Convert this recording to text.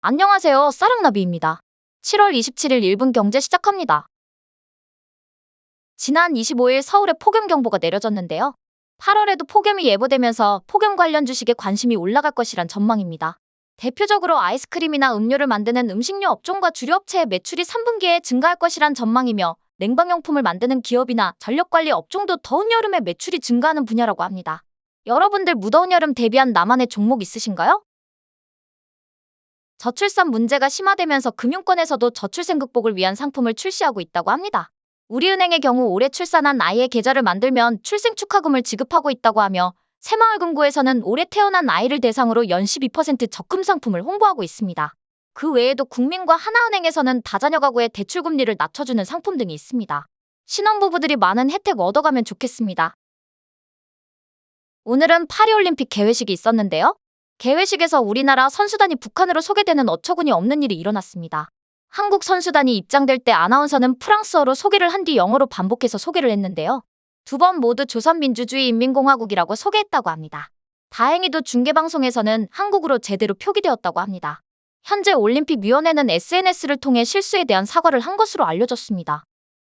안녕하세요. 사랑나비입니다. 7월 27일 1분 경제 시작합니다. 지난 25일 서울에 폭염경보가 내려졌는데요. 8월에도 폭염이 예보되면서 폭염 관련 주식에 관심이 올라갈 것이란 전망입니다. 대표적으로 아이스크림이나 음료를 만드는 음식료 업종과 주류 업체의 매출이 3분기에 증가할 것이란 전망이며 냉방용품을 만드는 기업이나 전력관리 업종도 더운 여름에 매출이 증가하는 분야라고 합니다. 여러분들 무더운 여름 대비한 나만의 종목 있으신가요? 저출산 문제가 심화되면서 금융권에서도 저출생 극복을 위한 상품을 출시하고 있다고 합니다. 우리은행의 경우 올해 출산한 아이의 계좌를 만들면 출생 축하금을 지급하고 있다고 하며 새마을금고에서는 올해 태어난 아이를 대상으로 연 12% 적금 상품을 홍보하고 있습니다. 그 외에도 국민과 하나은행에서는 다자녀 가구의 대출 금리를 낮춰주는 상품 등이 있습니다. 신혼부부들이 많은 혜택 얻어가면 좋겠습니다. 오늘은 파리올림픽 개회식이 있었는데요. 개회식에서 우리나라 선수단이 북한으로 소개되는 어처구니 없는 일이 일어났습니다. 한국 선수단이 입장될 때 아나운서는 프랑스어로 소개를 한 뒤 영어로 반복해서 소개를 했는데요. 두 번 모두 조선민주주의인민공화국이라고 소개했다고 합니다. 다행히도 중계방송에서는 한국으로 제대로 표기되었다고 합니다. 현재 올림픽위원회는 SNS를 통해 실수에 대한 사과를 한 것으로 알려졌습니다.